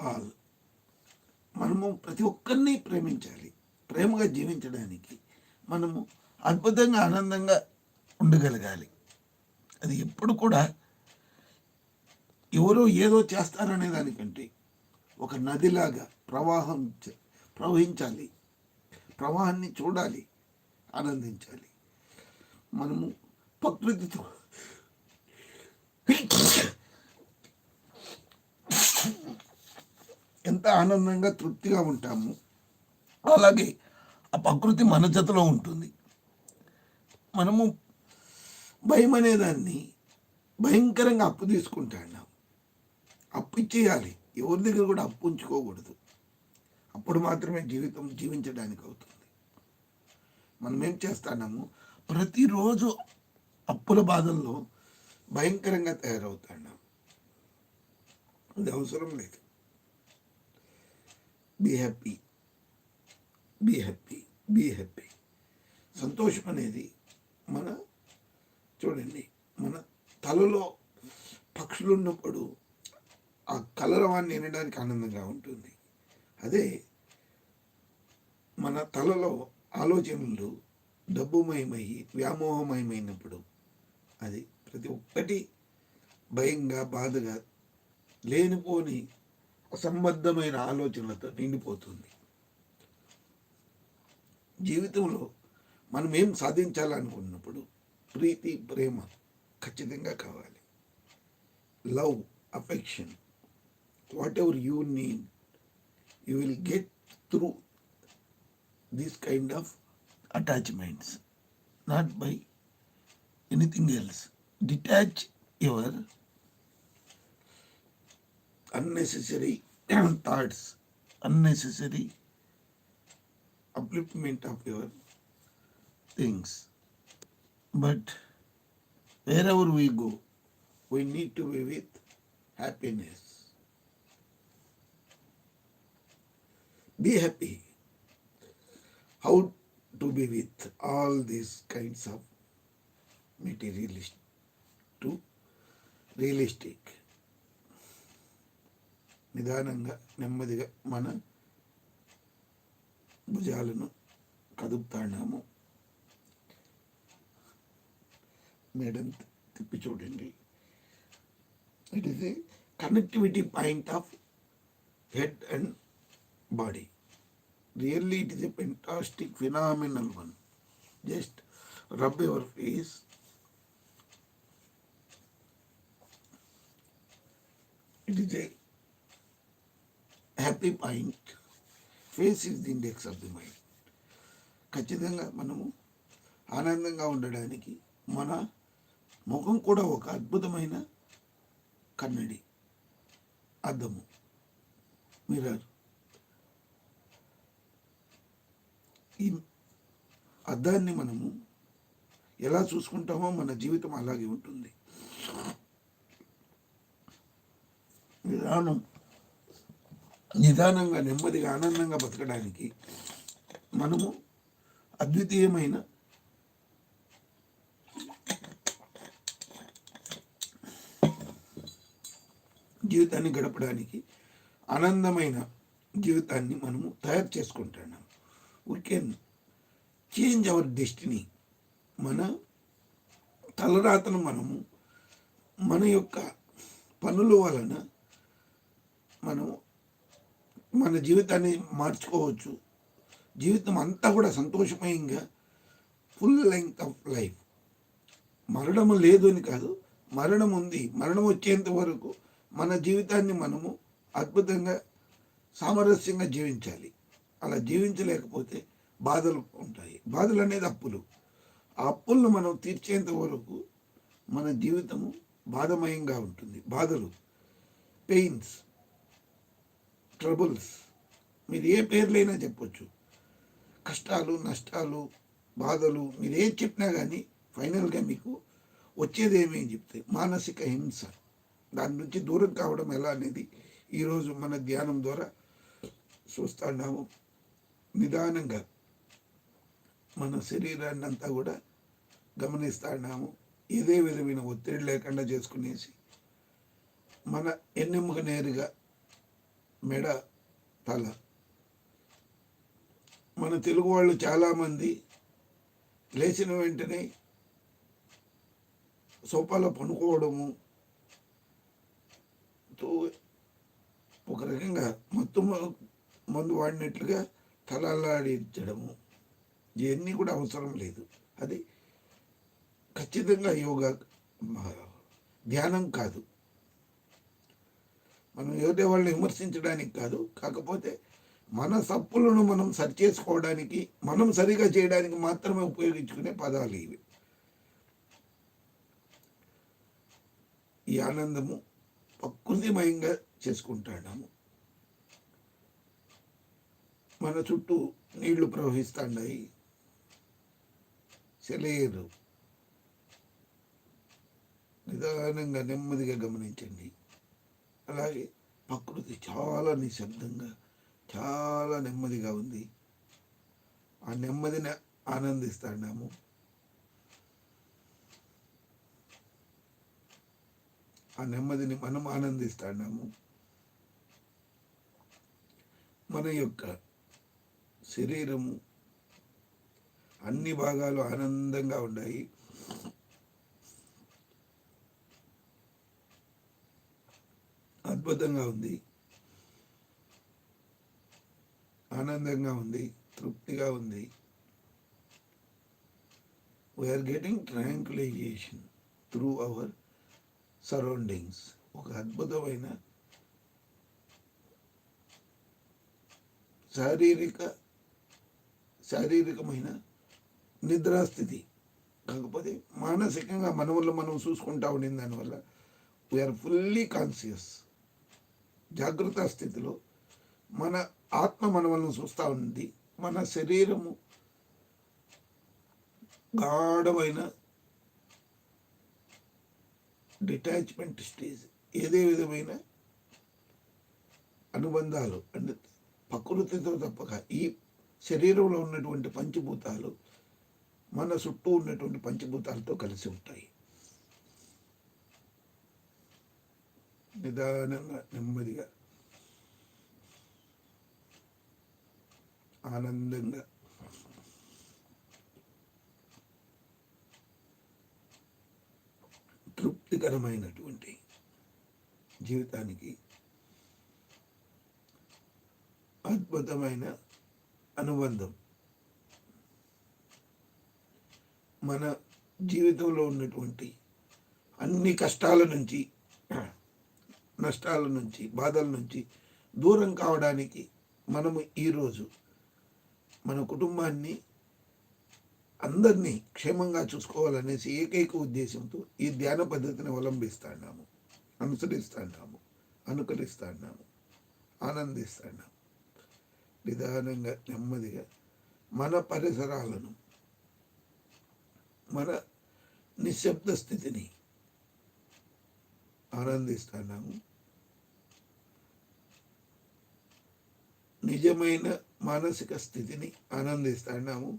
All మనము ప్రతి ఒక్కరిని ప్రేమించాలి. ప్రేమగా జీవించడానికి మనము అద్భుతంగా ఆనందంగా ఉండగలగాలి. అది ఎప్పుడు కూడా ఎవరో ఏదో చేస్తారనే దానికంటే ఒక నదిలాగా ప్రవాహం ప్రవహించాలి. ప్రవాహాన్ని చూడాలి. ఆనందించాలి. మనము ప్రకృతితో ఎంత ఆనందంగా తృప్తిగా ఉంటాము. అలాగే ఆ ప్రకృతి మన జతలో ఉంటుంది. మనము భయం అనేదాన్ని భయంకరంగా అప్పు తీసుకుంటాడు అప్పు ఇచ్చేయాలి. ఎవరి దగ్గర కూడా అప్పు ఉంచుకోకూడదు. అప్పుడు మాత్రమే జీవితం జీవించడానికి అవుతుంది. మనం ఏం చేస్తున్నాము? ప్రతిరోజు అప్పుల బాధల్లో భయంకరంగా తయారవుతున్నాం. అది అవసరం లేదు. Be happy be happy be happy సంతోషం అనేది మన చూడండి మన తలలో పక్షులు ఉన్నప్పుడు ఆ కలరవాన్ని వినడానికి ఆనందంగా ఉంటుంది. అదే మన తలలో ఆలోచనలు డబ్బుమయమై వ్యామోహమయమైనప్పుడు అది ప్రతి ఒక్కటి భయంగా బాధగా లేనిపోని అసంబద్ధమైన ఆలోచనలతో నిండిపోతుంది. జీవితంలో మనం ఏం సాధించాలనుకున్నప్పుడు ప్రీతి ప్రేమ ఖచ్చితంగా కావాలి. Love affection whatever you need you will get through these kind of attachments not by anything else detach your unnecessary thoughts, unnecessary upliftment of your things. But wherever we go, we need to be with happiness. Be happy. How to be with all these kinds of materialist to realistic. నిదానంగా నెమ్మదిగా మన భుజాలను కదుపుతాడాము madam తిప్పి చూడండి. It is a connectivity point of head and body really it is a fantastic phenomenal one just rub your face it is a happy point face is the index of the mind ఖచ్చితంగా మనము ఆనందంగా ఉండడానికి మన ముఖం కూడా ఒక అద్భుతమైన కన్నడి అద్దము. Mirror ఈ అద్దాన్ని మనము ఎలా చూసుకుంటామో మన జీవితం అలాగే ఉంటుంది. విధానం నిదానంగా నెమ్మదిగా ఆనందంగా బతకడానికి మనము అద్వితీయమైన జీవితాన్ని గడపడానికి ఆనందమైన జీవితాన్ని మనము తయారు చేసుకుంటున్నాం we can change our destiny మన తలరాతను మనము మన యొక్క పనుల వలన మనము మన జీవితాన్ని మార్చుకోవచ్చు. జీవితం అంతా కూడా సంతోషమయంగా ఫుల్ లెంగ్త్ ఆఫ్ లైఫ్ మరణము లేదు అని కాదు మరణం ఉంది. మరణం వచ్చేంత వరకు మన జీవితాన్ని మనము అద్భుతంగా సామరస్యంగా జీవించాలి. అలా జీవించలేకపోతే బాధలు ఉంటాయి. బాధలు అనేది అప్పులు. ఆ అప్పులను మనం తీర్చేంత వరకు మన జీవితము బాధమయంగా ఉంటుంది. బాధలు పెయిన్స్ ట్రబుల్స్. మీరు ఏ పేర్లైనా చెప్పొచ్చు. కష్టాలు నష్టాలు బాధలు మీరు ఏది చెప్పినా కానీ ఫైనల్గా మీకు వచ్చేది ఏమి అని చెప్తే మానసిక హింస. దాని నుంచి దూరం కావడం ఎలా అనేది ఈరోజు మన ధ్యానం ద్వారా చూస్తున్నాము. నిదానంగా మన శరీరాన్ని అంతా కూడా గమనిస్తున్నాము. ఏదే విధమైన ఒత్తిడి లేకుండా చేసుకునేసి మన ఎన్నెముక నేరుగా మెడ తల. మన తెలుగు వాళ్ళు చాలామంది లేచిన వెంటనే సోఫాలో పనుకోవడము తో ఒక రకంగా మొత్తం మందు వాడినట్లుగా తలలాడించడము. ఇవన్నీ కూడా అవసరం లేదు. అది ఖచ్చితంగా యోగా ధ్యానం కాదు. మనం ఎవరి వాళ్ళని విమర్శించడానికి కాదు కాకపోతే మన తప్పులను మనం సరి చేసుకోవడానికి మనం సరిగా చేయడానికి మాత్రమే ఉపయోగించుకునే పదాలు ఇవి. ఈ ఆనందము ప్రకృతిమయంగా చేసుకుంటాము మన చుట్టూ నీళ్ళు ప్రవహిస్తున్నాయి సెలయేరు నిదానంగా నెమ్మదిగా గమనించండి. అలాగే ప్రకృతి చాలా నిశ్శబ్దంగా చాలా నెమ్మదిగా ఉంది. ఆ నెమ్మదిని ఆనందిస్తున్నాము ఆ నెమ్మదిని మనం ఆనందిస్తున్నాము మన యొక్క శరీరము అన్ని భాగాలు ఆనందంగా ఉన్నాయి. అద్భుతంగా ఉంది. ఆనందంగా ఉంది. తృప్తిగా ఉంది. We are getting tranquilization through our surroundings ఒక అద్భుతమైన శారీరక శారీరకమైన నిద్రాస్థితి. కాకపోతే మానసికంగా మన వల్ల మనం చూసుకుంటా ఉండింది దానివల్ల వీఆర్ ఫుల్లీ కాన్షియస్ జాగ్రత్త స్థితిలో మన ఆత్మ మనవలను చూస్తూ ఉంది. మన శరీరము గాఢమైన డిటాచ్మెంట్ స్టేజ్ ఏదే విధమైన అనుబంధాలు అంటే ప్రకృతితో తప్పక ఈ శరీరంలో ఉన్నటువంటి పంచభూతాలు మన చుట్టూ ఉన్నటువంటి పంచభూతాలతో కలిసి ఉంటాయి. నిదానంగా నెమ్మదిగా. ఆనందంగా. తృప్తికరమైనటువంటి జీవితానికి అద్భుతమైన అనుబంధం. మన జీవితంలో ఉన్నటువంటి అన్ని కష్టాల నుంచి నష్టాల నుంచి బాధల నుంచి దూరం కావడానికి మనము ఈరోజు మన కుటుంబాన్ని అందరినీ క్షేమంగా చూసుకోవాలనేసి ఏకైక ఉద్దేశంతో ఈ ధ్యాన పద్ధతిని అవలంబిస్తున్నాము. అనుసరిస్తున్నాము. అనుకరిస్తున్నాము. ఆనందిస్తున్నాము. నిదానంగా నెమ్మదిగా మన పరిసరాలను మన నిశ్శబ్ద స్థితిని ఆనందిస్తున్నాము. నిజమైన మానసిక స్థితిని ఆనందిస్తున్నాము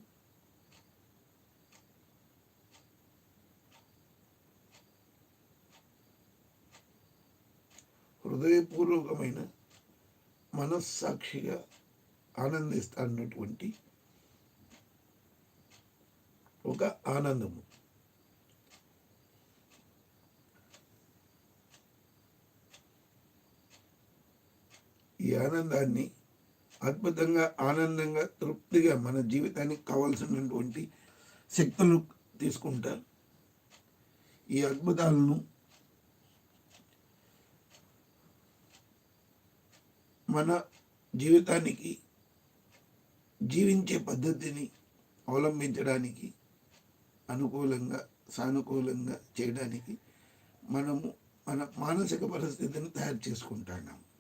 హృదయపూర్వకమైన మనస్సాక్షిగా ఆనందిస్తున్నటువంటి ఒక ఆనందము. ఈ ఆనందాన్ని అద్భుతంగా ఆనందంగా తృప్తిగా మన జీవితానికి కావాల్సినటువంటి శక్తులు తీసుకుంటారు. ఈ అద్భుతాలను మన జీవితానికి జీవించే పద్ధతిని అవలంబించడానికి అనుకూలంగా సానుకూలంగా చేయడానికి మనము మన మానసిక పరిస్థితిని తయారు చేసుకుంటున్నాము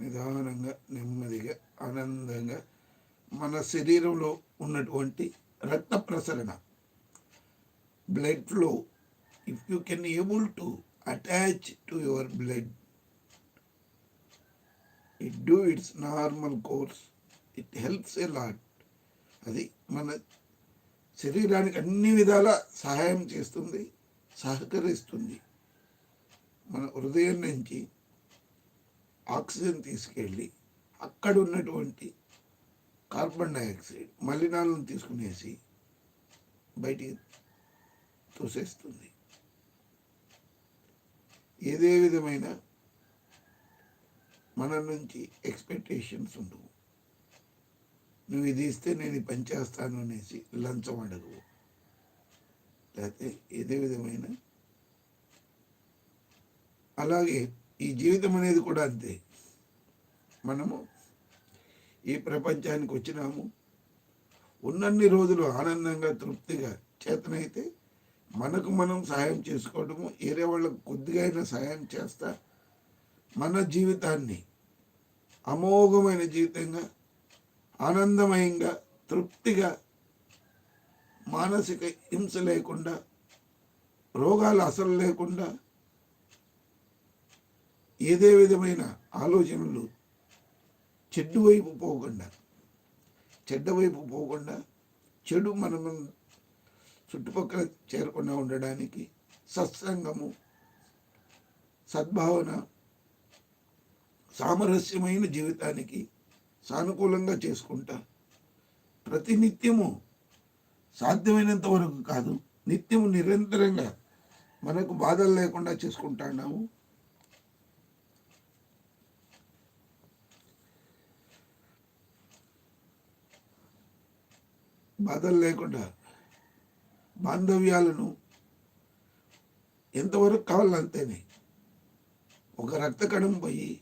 నిదానంగా నెమ్మదిగా ఆనందంగా మన శరీరంలో ఉన్నటువంటి రక్త ప్రసరణ blood flow if you can able to attach to your blood it do it's normal course it helps a lot అది మన శరీరానికి అన్ని విధాల సహాయం చేస్తుంది సహకరిస్తుంది. మన హృదయం నుంచి ఆక్సిజన్ తీసుకెళ్ళి అక్కడ ఉన్నటువంటి కార్బన్ డైఆక్సైడ్ మలినాలను తీసుకునేసి బయటికి తోసేస్తుంది. ఏదే విధమైన మన నుంచి ఎక్స్పెక్టేషన్స్ ఉండవు. నువ్వు ఇది ఇస్తే నేను పని చేస్తాను అనేసి లంచం అడగవు. లేకపోతే ఏదే విధమైన అలాగే ఈ జీవితం అనేది కూడా అంతే. మనము ఈ ప్రపంచానికి వచ్చినాము. ఉన్నన్ని రోజులు ఆనందంగా తృప్తిగా చేతనైతే మనకు మనం సహాయం చేసుకోవడము వేరే వాళ్ళకు కొద్దిగా అయినా సహాయం చేస్తా మన జీవితాన్ని అమోఘమైన జీవితంగా ఆనందమయంగా తృప్తిగా మానసిక హింస లేకుండా రోగాలు అసలు లేకుండా ఏదే విధమైన ఆలోచనలు చెడ్డు వైపు పోకుండా చెడ్డ వైపు పోకుండా చెడు మనం చుట్టుపక్కల చేరకుండా ఉండడానికి సత్సంగము సద్భావన సామరస్యమైన జీవితానికి సానుకూలంగా చేసుకుంటా. ప్రతినిత్యము సాధ్యమైనంత వరకు కాదు నిత్యము నిరంతరంగా మనకు బాధలు లేకుండా చేసుకుంటున్నాము బాధలు లేకుండా బాంధవ్యాలను ఎంతవరకు కావాలంతేనే ఒక రక్త కణం పోయి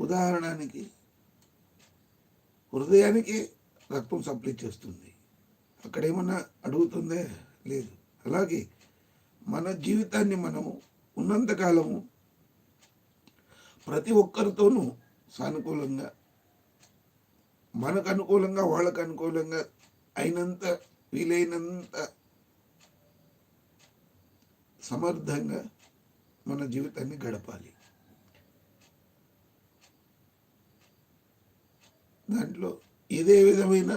ఉదాహరణకి హృదయానికి రక్తం సప్లై చేస్తుంది. అక్కడ ఏమన్నా అడుగుతుందే? లేదు. అలాగే మన జీవితాన్ని మనము ఉన్నంతకాలము ప్రతి ఒక్కరితోనూ సానుకూలంగా మనకు అనుకూలంగా వాళ్ళకు అనుకూలంగా అయినంత వీలైనంత సమర్థంగా మన జీవితాన్ని గడపాలి. దాంట్లో ఏదే విధమైన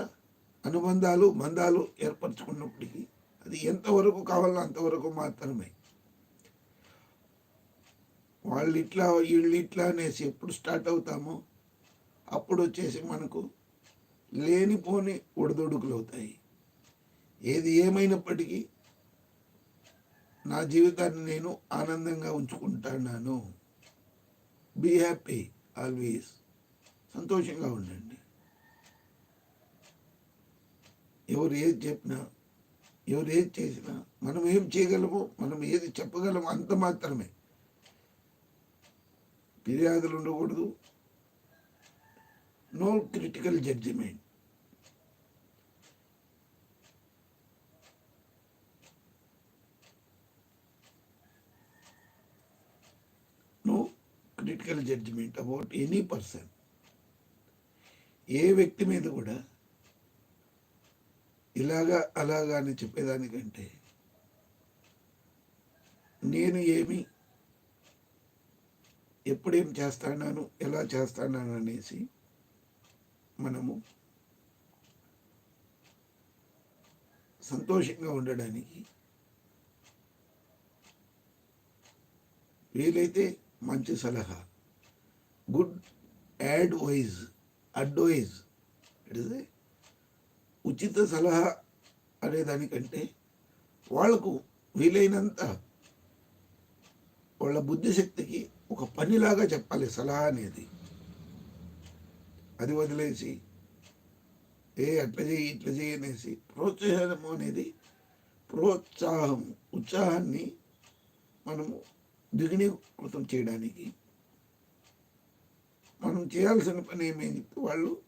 అనుబంధాలు బంధాలు ఏర్పరచుకున్నప్పటికీ అది ఎంతవరకు కావాలో అంతవరకు మాత్రమే. వాళ్ళు ఇట్లా వీళ్ళు ఇట్లా అనేసి ఎప్పుడు స్టార్ట్ అవుతామో అప్పుడు వచ్చేసి మనకు లేనిపోని ఒడిదొడుకులు అవుతాయి ఏది ఏమైనప్పటికీ నా జీవితాన్ని నేను ఆనందంగా ఉంచుకుంటున్నాను. బీ హ్యాపీ ఆల్వేస్ సంతోషంగా ఉండండి. ఎవరు ఏది చెప్పినా ఎవరు ఏది చేసినా మనం ఏం చేయగలము మనం ఏది చెప్పగలము అంత మాత్రమే. ఫిర్యాదులు ఉండకూడదు. No critical judgement no critical judgement about any person ఏ వ్యక్తి మీద కూడా ఇలాగా అలాగా అని చెప్పేదానికంటే నేను ఏమి ఎప్పుడేం చేస్తాను ఎలా చేస్తాను అనేసి మనము సంతోషంగా ఉండడానికి వీలైతే మంచి సలహా. గుడ్ యాడ్వైజ్ అడ్వైజ్ ఇట్ ఉచిత సలహా అనేదానికంటే వాళ్ళకు వీలైనంత వాళ్ళ బుద్ధిశక్తికి ఒక పనిలాగా చెప్పాలి సలహా అనేది. అది వదిలేసి ఏ అట్లా చేయి ఇట్లా చేయి అనేసి ప్రోత్సాహము అనేది ప్రోత్సాహం ఉత్సాహాన్ని మనము ద్విగుణీకృతం చేయడానికి. మనం చేయాల్సిన పని ఏమైంది వాళ్ళు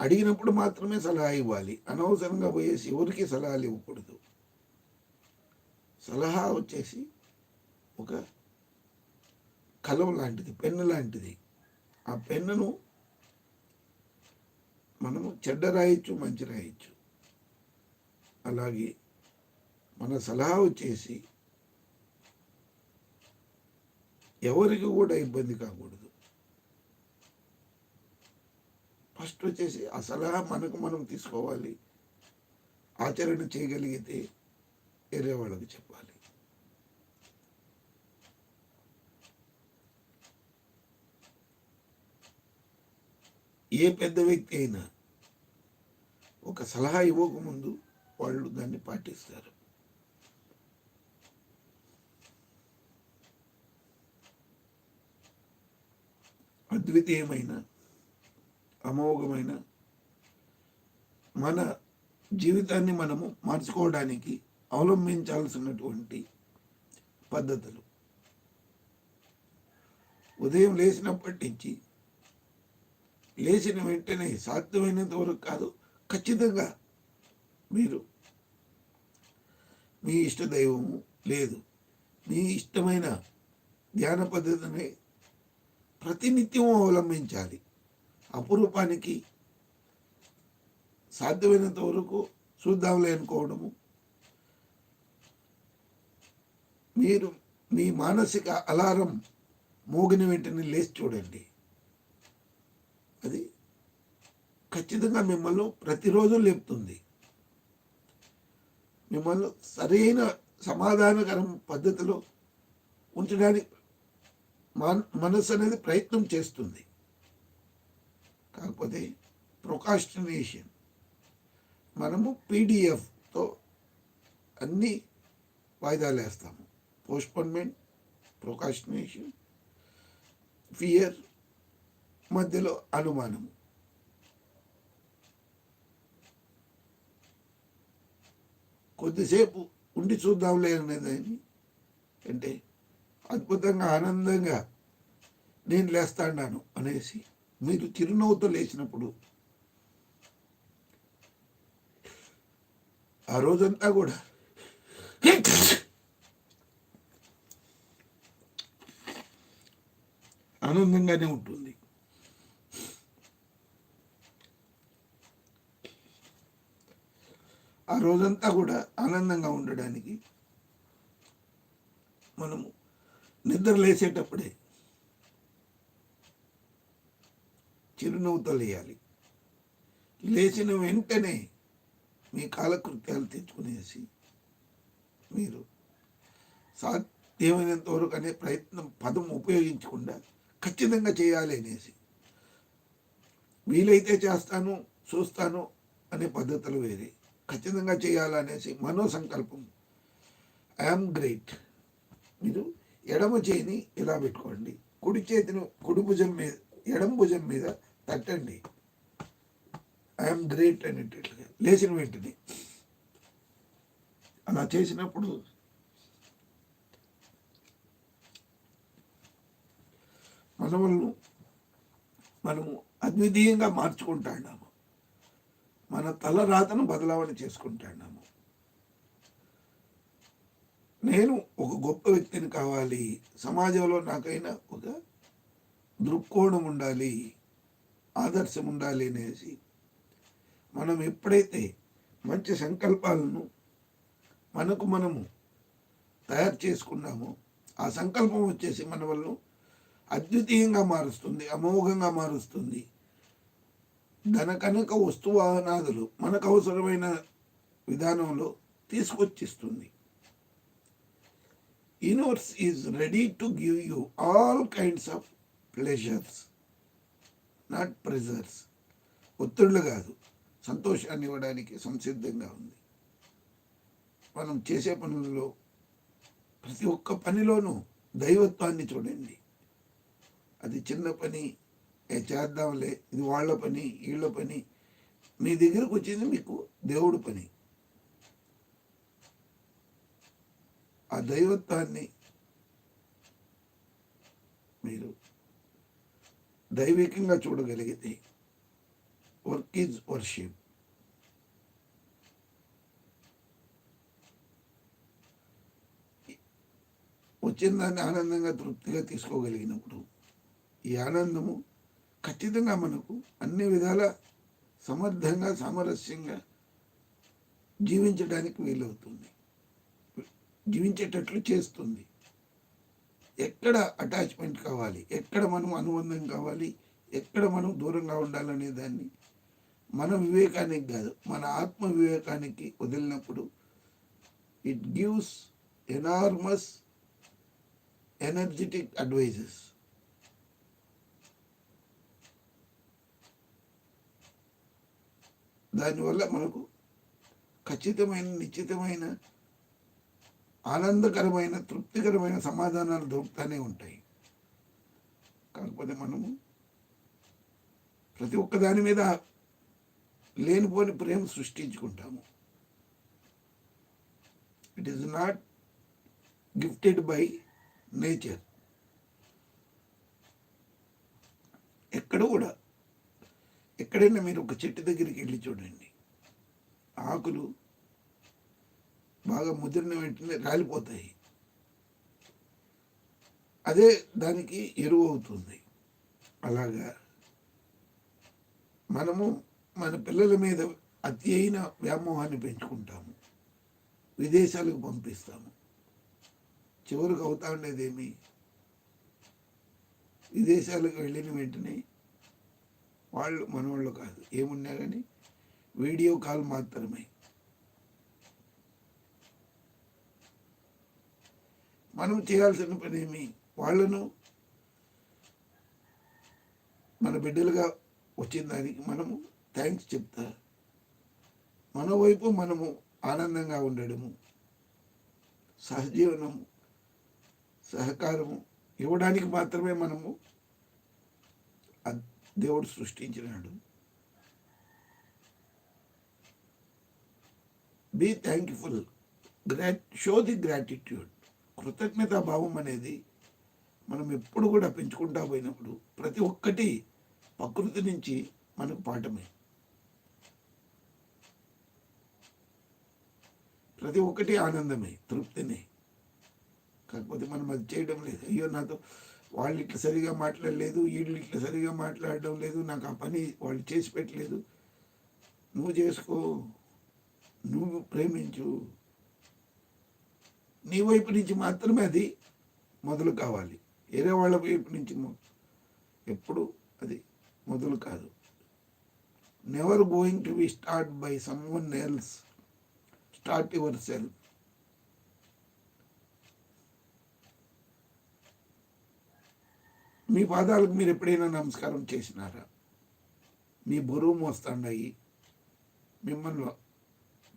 అడిగినప్పుడు మాత్రమే సలహా ఇవ్వాలి. అనవసరంగా పోయేసి ఎవరికి సలహాలు ఇవ్వకూడదు. సలహా వచ్చేసి ఒక కలం లాంటిది పెన్ను లాంటిది. ఆ పెన్నును మనము చెడ్డ రాయొచ్చు మంచి రాయొచ్చు. అలాగే మన సలహా వచ్చేసి ఎవరికి కూడా ఇబ్బంది కాకూడదు. ఫస్ట్ వచ్చేసి ఆ సలహా మనకు మనం తీసుకోవాలి. ఆచరణ చేయగలిగితే వేరే వాళ్ళకి చెప్పాలి. ఏ పెద్ద వ్యక్తి అయినా ఒక సలహా ఇవ్వకముందు వాళ్ళు దాన్ని పాటిస్తారు. అద్వితీయమైన అమోఘమైన మన జీవితాన్ని మనము మార్చుకోవడానికి అవలంబించాల్సినటువంటి పద్ధతులు. ఉదయం లేచినప్పటి నుంచి లేచిన వెంటనే సాధ్యమైనంత వరకు కాదు ఖచ్చితంగా మీరు మీ ఇష్ట దైవము లేదు. మీ ఇష్టమైన ధ్యాన పద్ధతిని ప్రతినిత్యం అవలంబించాలి. అపురూపానికి సాధ్యమైనంత వరకు చూద్దాంలే అనుకోవడము. మీరు మీ మానసిక అలారం మోగిన వెంటనే లేచి చూడండి. అది ఖచ్చితంగా మిమ్మల్ని ప్రతిరోజు లేపుతుంది. మిమ్మల్ని సరైన సమాధానకరం పద్ధతిలో ఉంచడానికి మనసు అనేది ప్రయత్నం చేస్తుంది. కాకపోతే ప్రొకాస్టినేషన్. మనము పీడిఎఫ్తో అన్ని వాయిదాలు వేస్తాము పోస్ట్పోన్మెంట్ ప్రొకాస్టినేషన్ ఫియర్ మధ్యలో అనుమానము. కొద్దిసేపు ఉండి చూద్దాంలే అనేదాన్ని అంటే అద్భుతంగా ఆనందంగా నేను లేస్తాడాను అనేసి మీరు చిరునవ్వుతో లేచినప్పుడు ఆ రోజంతా కూడా ఆనందంగానే ఉంటుంది. ఆ రోజంతా కూడా ఆనందంగా ఉండడానికి మనము నిద్ర లేచేటప్పుడే చిరునవ్వుతో లేయాలి లేచిన వెంటనే మీ కాలకృత్యాలు తెచ్చుకునేసి మీరు సాధ్యమైనంత వరకు అనే ప్రయత్నం పదం ఉపయోగించకుండా ఖచ్చితంగా చేయాలి అనేసి. వీలైతే చేస్తాను చూస్తాను అనే పద్ధతులు వేరే. ఖచ్చితంగా చేయాలనేసి మనో సంకల్పం ఐఎమ్ గ్రేట్. మీరు ఎడమ చేయిని ఇలా పెట్టుకోండి. కుడి చేతిని కుడి భుజం మీద ఎడమ భుజం మీద తట్టండి. ఐఎమ్ గ్రేట్ అనేటట్లుగా లేచిన వెంటనే. అలా చేసినప్పుడు మనములను మనము అద్వితీయంగా మార్చుకుంటాము మన తల రాతను బదలావణ చేసుకుంటాడాము నేను ఒక గొప్ప వ్యక్తిని కావాలి. సమాజంలో నాకైనా ఒక దృక్కోణం ఉండాలి ఆదర్శం ఉండాలి అనేసి మనం ఎప్పుడైతే మంచి సంకల్పాలను మనకు మనము తయారు చేసుకున్నామో ఆ సంకల్పం వచ్చేసి మన వల్ల అద్వితీయంగా మారుస్తుంది అమోఘంగా మారుస్తుంది. ధన కనుక వస్తువాహనాదులు మనకు అవసరమైన విధానంలో తీసుకొచ్చిస్తుంది. Universe is ready to give you all kinds of pleasures not pressures ఒత్తిళ్ళు కాదు సంతోషాన్ని ఇవ్వడానికి సంసిద్ధంగా ఉంది. మనం చేసే పనులలో ప్రతి ఒక్క పనిలోనూ దైవత్వాన్ని చూడండి. అది చిన్న పని ఏ చేద్దాంలే ఇది వాళ్ళ పని వీళ్ళ పని మీ దగ్గరకు వచ్చింది మీకు దేవుడు పని. ఆ దైవత్వాన్ని మీరు దైవికంగా చూడగలిగితే వర్క్ ఈజ్ వర్షిప్. వచ్చిన దాన్ని ఆనందంగా తృప్తిగా తీసుకోగలిగినప్పుడు ఈ ఆనందము ఖచ్చితంగా మనకు అన్ని విధాల సమర్థంగా సామరస్యంగా జీవించడానికి వీలవుతుంది. జీవించేటట్లు చేస్తుంది. ఎక్కడ అటాచ్మెంట్ కావాలి? ఎక్కడ మనం అనుబంధం కావాలి? ఎక్కడ మనం దూరంగా ఉండాలనే దాన్ని మన వివేకానికి కాదు మన ఆత్మ వివేకానికి వదిలినప్పుడు it gives enormous energetic advises దానివల్ల మనకు ఖచ్చితమైన నిశ్చితమైన ఆనందకరమైన తృప్తికరమైన సమాధానాలు దొరుకుతూనే ఉంటాయి. కాకపోతే మనము ప్రతి ఒక్క దాని మీద లేనిపోని ప్రేమ సృష్టించుకుంటాము. It is not gifted by nature ఎక్కడ కూడా ఎక్కడైనా మీరు ఒక చెట్టు దగ్గరికి వెళ్ళి చూడండి. ఆకులు బాగా ముదిరిన వెంటనే రాలిపోతాయి అదే దానికి ఎరువు అవుతుంది. అలాగా మనము మన పిల్లల మీద అతి అయిన వ్యామోహాన్ని పెంచుకుంటాము. విదేశాలకు పంపిస్తాము. చివరికి అవుతా ఉండేదేమి విదేశాలకు వెళ్ళిన వెంటనే వాళ్ళు మనవాళ్ళు కాదు. ఏమున్నా కానీ వీడియో కాల్ మాత్రమే. మనం చేయాల్సిన పని ఏమి? వాళ్ళను మన బిడ్డలుగా వచ్చిన దానికి మనము థ్యాంక్స్ చెప్తా. మన వైపు మనము ఆనందంగా ఉండడము సహజీవనము సహకారము ఇవ్వడానికి మాత్రమే మనము దేవుడు సృష్టించినాడు. Be thankful great show the gratitude కృతజ్ఞతా భావం అనేది మనం ఎప్పుడు కూడా పెంచుకుంటా పోయినప్పుడు ప్రతి ఒక్కటి ప్రకృతి నుంచి మనకు పాఠమే. ప్రతి ఒక్కటి ఆనందమే తృప్తినే. కాకపోతే మనం అది చేయడం లేదు. అయ్యో నాతో వాళ్ళు ఇట్లా సరిగా మాట్లాడలేదు వీళ్ళు ఇట్లా సరిగా మాట్లాడడం లేదు నాకు ఆ పని వాళ్ళు చేసి పెట్టలేదు. నువ్వు చేసుకో నువ్వు ప్రేమించు నీ వైపు నుంచి మాత్రమే అది మొదలు కావాలి. వేరే వాళ్ళ వైపు నుంచి ఎప్పుడు అది మొదలు కాదు. Never going to be start by someone else start yourself మీ పాదాలకు మీరు ఎప్పుడైనా నమస్కారం చేసినారా? మీ బరువు మోస్తాయి మిమ్మల్ని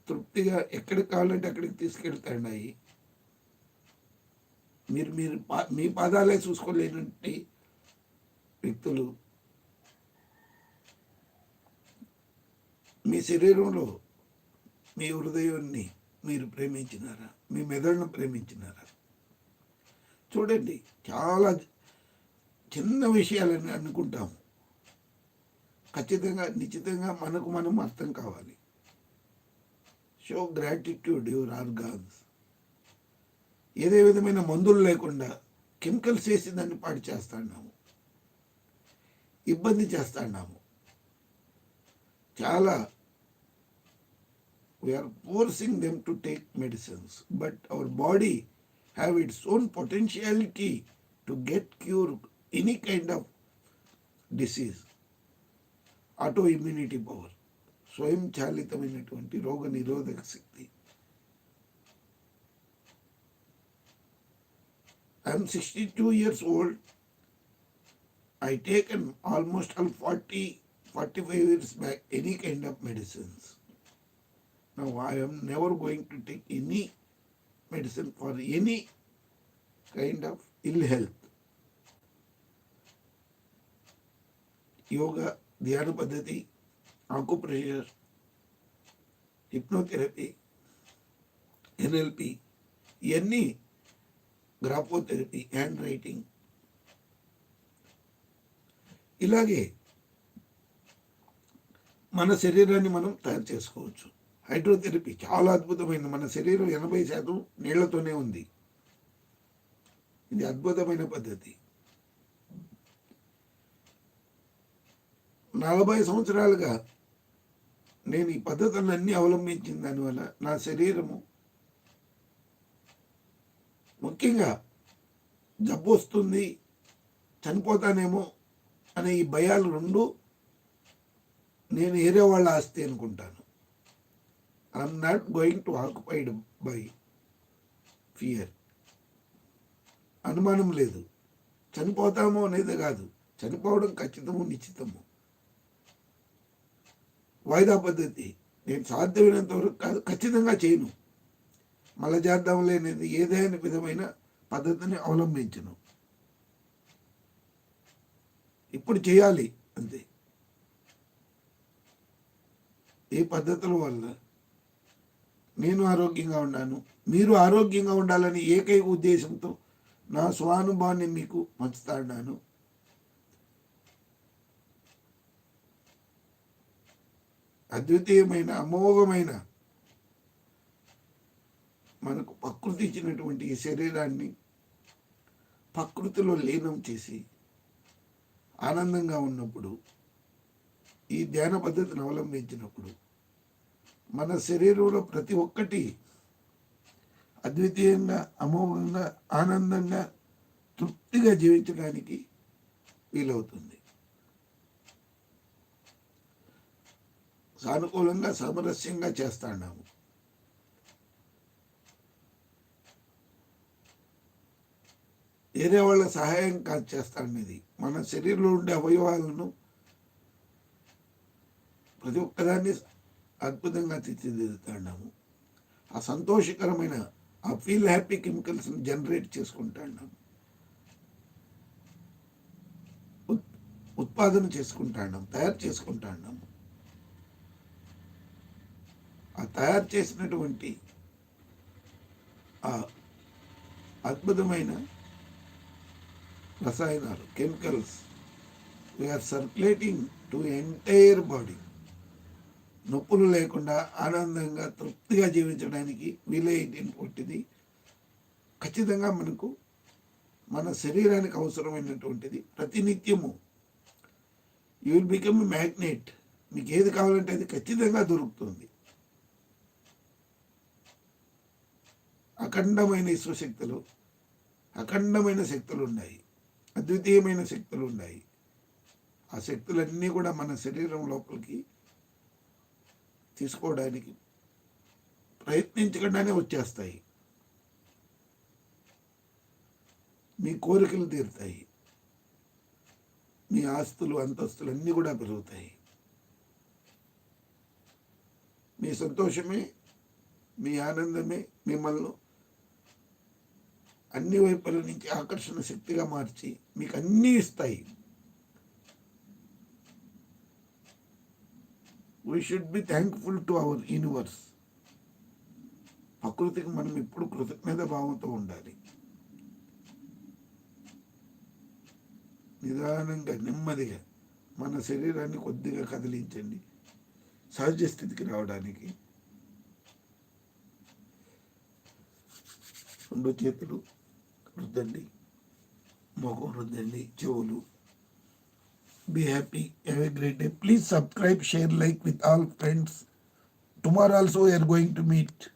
తృప్తిగా ఎక్కడికి కావాలంటే అక్కడికి తీసుకెళ్తాయి మీరు మీరు మీ పాదాలే చూసుకోలేనటువంటి వ్యక్తులు మీ శరీరంలో మీ హృదయాన్ని మీరు ప్రేమించినారా? మీ మెదడును ప్రేమించినారా? చూడండి చాలా చిన్న విషయాలని అనుకుంటాము ఖచ్చితంగా నిశ్చితంగా మనకు మనం అర్థం కావాలి. షో గ్రాటిట్యూడ్ యువర్ ఆర్గాన్స్ ఏదే విధమైన మందులు లేకుండా కెమికల్స్ వేసి దాన్ని పాడు చేస్తున్నాము. ఇబ్బంది చేస్తున్నాము. చాలా we are forcing them to take medicines but our body have its own potentiality to get cure any kind of disease auto immunity power స్వయం చాలితమైనటువంటి రోగ నిరోధక శక్తి I'm 62 years old. I take almost 40, 45 years back any kind of medicines. Now I am never going to take any medicine for any kind of ill health. Yoga, Dhyana Padati, acupressure, hypnotherapy, NLP, any graphotherapy handwriting. ఇలాగే మన శరీరాన్ని మనం తయారు చేసుకోవచ్చు. Hydrotherapy చాలా అద్భుతమైన మన శరీరం ఎనభై శాతం నీళ్ళతోనే ఉంది. ఇది అద్భుతమైన పద్ధతి. నలభై సంవత్సరాలుగా నేను ఈ పద్ధతులన్నీ అవలంబించిన దానివల్ల నా శరీరము ముఖ్యంగా జబ్బు వస్తుంది చనిపోతానేమో అనే ఈ భయాలు రెండు నేను ఏరే వాళ్ళ ఆస్తి అనుకుంటాను. I'm not going to occupied by fear అనుమానం లేదు. చనిపోతామో అనేది కాదు. చనిపోవడం ఖచ్చితము నిశ్చితము. వాయిదా పద్ధతి. నేను సాధ్యమైనంత వరకు కాదు ఖచ్చితంగా చేయను. మళ్ళా చేద్దాం లేనిది ఏదైనా విధమైన పద్ధతిని అవలంబించను. ఇప్పుడు చేయాలి అంతే. ఏ పద్ధతుల వల్ల నేను ఆరోగ్యంగా ఉన్నాను మీరు ఆరోగ్యంగా ఉండాలని ఏకైక ఉద్దేశంతో నా స్వానుభవాన్ని మీకు పంచుతాడాను అద్వితీయమైన అమోఘమైన మనకు ప్రకృతి ఇచ్చినటువంటి ఈ శరీరాన్ని ప్రకృతిలో లీనం చేసి ఆనందంగా ఉన్నప్పుడు ఈ ధ్యాన పద్ధతిని అవలంబించినప్పుడు మన శరీరంలో ప్రతి ఒక్కటి అద్వితీయంగా అమోఘంగా ఆనందంగా తృప్తిగా జీవించడానికి వీలవుతుంది. సానుకూలంగా సామరస్యంగా చేస్తాడాము. వేరే వాళ్ళ సహాయం కాదు చేస్తాడనేది మన శరీరంలో ఉండే అవయవాలను ప్రతి ఒక్కదాన్ని అద్భుతంగా తీర్చిదిద్దుతాము ఆ సంతోషకరమైన ఆ ఫీల్ హ్యాపీ కెమికల్స్ని జనరేట్ చేసుకుంటాడాము ఉత్- ఉత్పాదన చేసుకుంటాం తయారు చేసుకుంటాడాము ఆ తయారు చేసినటువంటి ఆ అద్భుతమైన రసాయనాలు chemicals. We are circulating to entire body నొప్పులు లేకుండా ఆనందంగా తృప్తిగా జీవించడానికి వీలైనటువంటిది ఖచ్చితంగా మనకు మన శరీరానికి అవసరమైనటువంటిది ప్రతినిత్యము. యూ విల్ బికమ్ మ్యాగ్నెట్ మీకు ఏది కావాలంటే అది ఖచ్చితంగా దొరుకుతుంది. అఖండమైన విశ్వశక్తులు అఖండమైన శక్తులు ఉన్నాయి. అద్వితీయమైన శక్తులు ఉన్నాయి ఆ శక్తులన్నీ కూడా మన శరీరం లోపలికి తీసుకోవడానికి ప్రయత్నించకుండానే వచ్చేస్తాయి. మీ కోరికలు తీరుతాయి. మీ ఆస్తులు అంతస్తులు అన్నీ కూడా పెరుగుతాయి. మీ సంతోషమే మీ ఆనందమే మిమ్మల్ని అన్ని వైపుల నుంచి ఆకర్షణ శక్తిగా మార్చి మీకు అన్నీ ఇస్తాయి. We should be thankful to our universe ప్రకృతికి మనం ఎప్పుడు కృతజ్ఞత భావంతో ఉండాలి. నిదానంగా నెమ్మదిగా మన శరీరాన్ని కొద్దిగా కదిలించండి. సహజ స్థితికి రావడానికి రెండు చేతులు రుద్దండి ముఖం రుద్దండి చెవులు be happy have a great day please subscribe share like with all friends tomorrow also we are going to meet